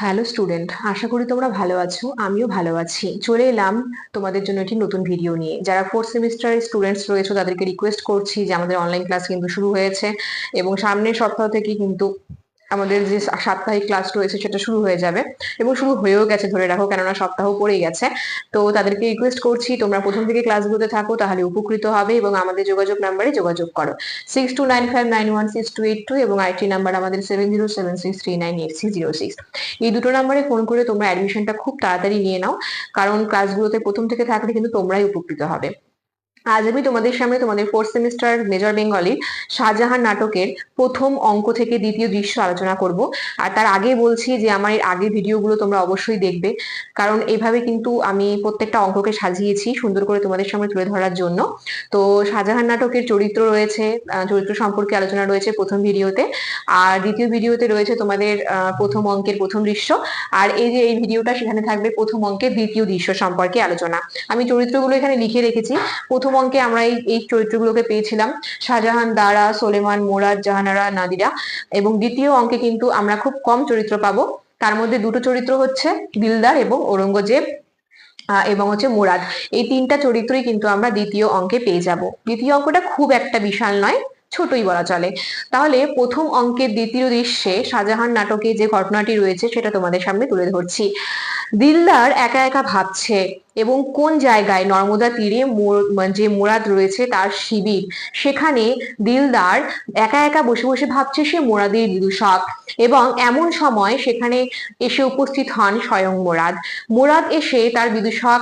Hello student আশা করি তোমরা ভালো আছো, আমিও ভালো আছি। চলে এলাম তোমাদের জন্য একটি নতুন ভিডিও নিয়ে। যারা ফোর্থ সেমিস্টারের স্টুডেন্টস রয়েছে, তাদেরকে রিকোয়েস্ট করছি যে আমাদের অনলাইন ক্লাস কিন্তু শুরু হয়েছে এবং সামনের সপ্তাহ থেকে কিন্তু আমাদের যে সাপ্তাহিক ক্লাস রয়েছে সেটা শুরু হয়ে যাবে এবং শুরু হয়েও গেছে, ধরে রাখো, কেননা সপ্তাহ পড়েই গেছে। তো তাদেরকে রিকোয়েস্ট করছি, তোমরা প্রথম থেকে ক্লাসগুলোতে থাকো, তাহলে উপকৃত হবে এবং আমাদের যোগাযোগ নাম্বারে যোগাযোগ করো। Six two nine five nine one six two eight two এবং আইটি নাম্বার আমাদের seven zero seven six three nine eight six zero six এই দুটো নাম্বারে ফোন করে তোমরা অ্যাডমিশনটা খুব তাড়াতাড়ি নিয়ে নাও, কারণ ক্লাসগুলোতে প্রথম থেকে থাকলে কিন্তু তোমরাই উপকৃত হবে। আজ আমি তোমাদের সামনে তোমাদের ফোর্থ সেমিস্টার মেজর বেঙ্গলির শাহজাহান নাটকের প্রথম অঙ্ক থেকে দ্বিতীয় দৃশ্য আলোচনা করব। আর তার আগে বলছি যে, আমার এর আগের ভিডিওগুলো তোমরা অবশ্যই দেখবে। কারণ এইভাবে কিন্তু আমি প্রত্যেকটা অঙ্ককে সাজিয়েছি সুন্দর করে তোমাদের সামনে তুলে ধরার জন্য। তো শাহজাহান নাটকের চরিত্র রয়েছে চরিত্র সম্পর্কে আলোচনা রয়েছে প্রথম ভিডিওতে আর দ্বিতীয় ভিডিওতে রয়েছে তোমাদের প্রথম অঙ্কের প্রথম দৃশ্য। আর এই যে, এই ভিডিওটা সেখানে থাকবে প্রথম অঙ্কের দ্বিতীয় দৃশ্য সম্পর্কে আলোচনা। আমি চরিত্রগুলো এখানে লিখে রেখেছি। প্রথম অঙ্কে আমরা এই চরিত্রগুলোকে পেয়েছিলাম। শাহজাহান দারা, সোলেমান মোরাদ, জাহানারা, নাদিরা এবং দ্বিতীয় অঙ্কে কিন্তু আমরা খুব কম চরিত্র পাবো। তার মধ্যে দুটো চরিত্র হচ্ছে দিলদার এবং ঔরঙ্গজেব এবং হচ্ছে মুরাদ। এই তিনটা চরিত্রই কিন্তু আমরা দ্বিতীয় অঙ্কে পেয়ে যাব। দ্বিতীয় অঙ্কটা খুব একটা বিশাল নয়, ছোটই বলা চলে। তাহলে প্রথম অঙ্কের দ্বিতীয় দৃশ্যে শাহজাহান নাটকে যে ঘটনাটি রয়েছে সেটা তোমাদের সামনে তুলে ধরছি। দিলদার একা একা ভাবছে এবং কোন জায়গায় নর্মদা তীরে যে মোরাদ রয়েছে তার শিবির, সেখানে দিলদার একা একা বসে বসে ভাবছে সে মোরাদের বিদূষক এবং এমন সময় সেখানে এসে উপস্থিত হন স্বয়ং মোরাদ। মোরাদ এসে তার বিদূষক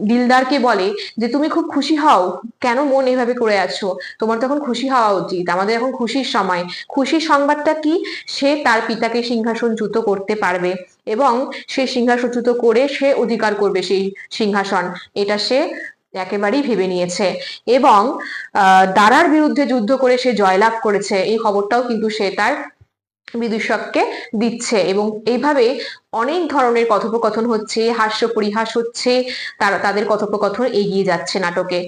দিলদারকে বলে যে, তুমি খুব খুশি হও? কেন মন এভাবে করে আছো? তোমার তখন খুশি হওয়া উচিত। আমাদের এখন খুশির সময়। খুশির সংবাদটা কি? সে তার পিতাকে সিংহাসন সিংহাসনচ্যুত করতে পারবে। এবং সে সিংহাসনচ্যুত করে সে অধিকার করবে সেই সিংহাসন। এটা সে একেবারেই ভেবে নিয়েছে এবং দারার বিরুদ্ধে যুদ্ধ করে সে জয়লাভ করেছে। এই খবরটাও কিন্তু সে তার বিদূষককে দিচ্ছে এবং এইভাবে অনেক ধরনের কথোপকথন হচ্ছে, হাস্য পরিহাস হচ্ছে, তারা, তাদের কথোপকথন এগিয়ে যাচ্ছে নাটকে।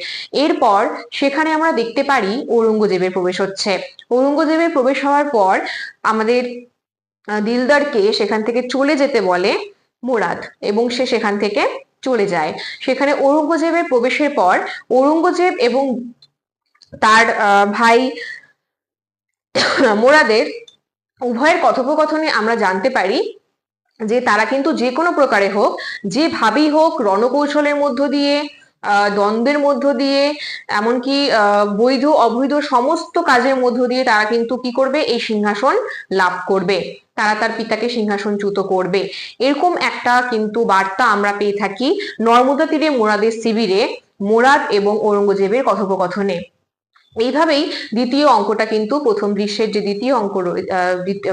এরপর সেখানে আমরা দেখতে পারি ঔরঙ্গজেবের প্রবেশ হচ্ছে। ঔরঙ্গজেবের প্রবেশ হওয়ার পর আমাদের দিলদারকে সেখান থেকে চলে যেতে বলে মোরাদ এবং সে সেখান থেকে চলে যায়। সেখানে ঔরঙ্গজেবের প্রবেশের পর ঔরঙ্গজেব এবং তার ভাই মোরাদের উভয়ের কথোপকথনে আমরা জানতে পারি যে তারা কিন্তু যে কোনো প্রকারে হোক, যেভাবেই হোক রণকৌশলের মধ্য দিয়ে দ্বন্দ্বের মধ্য দিয়ে, এমনকি বৈধ অবৈধ সমস্ত কাজের মধ্য দিয়ে তারা কিন্তু কি করবে? এই সিংহাসন লাভ করবে। তারা তার পিতাকে সিংহাসনচ্যুত করবে। এরকম একটা কিন্তু বার্তা আমরা পেয়ে থাকি নর্মদা তীরে মোরাদের শিবিরে মোরাদ এবং ঔরঙ্গজেবের কথোপকথনে। এইভাবেই দ্বিতীয় অঙ্কটা কিন্তু প্রথম দৃশ্যের যে দ্বিতীয় অঙ্ক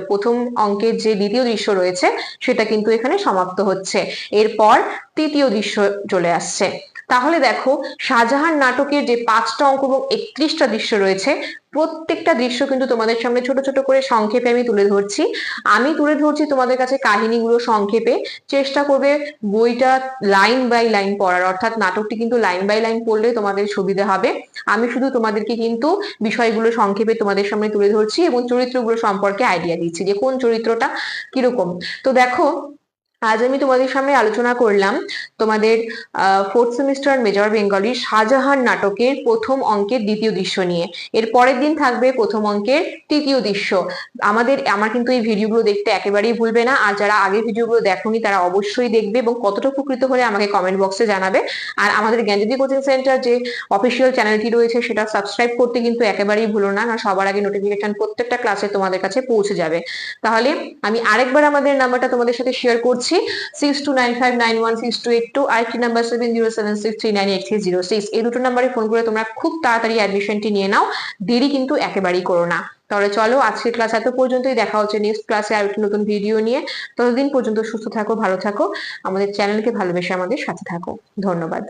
প্রথম অঙ্কের যে দ্বিতীয় দৃশ্য রয়েছে, সেটা কিন্তু এখানে সমাপ্ত হচ্ছে। এরপর তৃতীয় দৃশ্য চলে আসছে। তাহলে দেখো, শাহজাহান নাটকের যে পাঁচটা অঙ্ক এবং একত্রিশটা দৃশ্য রয়েছে প্রত্যেকটা দৃশ্য কিন্তু তোমাদের সামনে ছোট ছোট করে সংক্ষেপে আমি তুলে ধরছি। আমি তুলে ধরছি তোমাদের কাছে কাহিনীগুলো সংক্ষেপে। চেষ্টা করবে বইটা লাইন বাই লাইন পড়ার, অর্থাৎ নাটকটি কিন্তু লাইন বাই লাইন পড়লে তোমাদের সুবিধা হবে। আমি শুধু তোমাদেরকে কিন্তু বিষয়গুলো সংক্ষেপে তোমাদের সামনে তুলে ধরছি এবং চরিত্রগুলো সম্পর্কে আইডিয়া দিচ্ছি যে কোন চরিত্রটা কীরকম। তো দেখো আজ আমি তোমাদের সামনে আলোচনা করলাম তোমাদের ফোর্থ সেমিস্টার মেজর বেঙ্গলির শাহজাহান নাটকের প্রথম অঙ্কের দ্বিতীয় দৃশ্য নিয়ে। এর পরের দিন থাকবে প্রথম অঙ্কের তৃতীয় দৃশ্য। আমাদের, আমার কিন্তু এই ভিডিওগুলো দেখতে একেবারেই ভুলবে না। আর যারা আগে ভিডিওগুলো দেখোনি, তারা অবশ্যই দেখবে এবং কতটা উপকৃত হলে আমাকে কমেন্ট বক্সে জানাবে। আর আমাদের জ্ঞানজ্যোতি কোচিং সেন্টার যে অফিসিয়াল চ্যানেলটি রয়েছে, সেটা সাবস্ক্রাইব করতে কিন্তু একেবারেই ভুলো না। আর সবার আগে নোটিফিকেশন প্রত্যেকটা ক্লাসে তোমাদের কাছে পৌঁছে যাবে। তাহলে আমি আরেকবার আমাদের নাম্বারটা তোমাদের সাথে শেয়ার করছি। দিচ্ছি six two nine five nine one six two eight number seven zero seven six three nine eight zero six এই দুটো নাম্বারে ফোন করে তোমরা খুব তাড়াতাড়ি অ্যাডমিশনটি নিয়ে নাও, দেরি কিন্তু একেবারেই করো না। তাহলে চলো, আজকের ক্লাস এত পর্যন্তই, দেখা হচ্ছে নেক্সট ক্লাসে আর একটি নতুন ভিডিও নিয়ে। ততদিন পর্যন্ত সুস্থ থাকো, ভালো থাকো। আমাদের চ্যানেলকে ভালোবেসে আমাদের সাথে থাকো। ধন্যবাদ।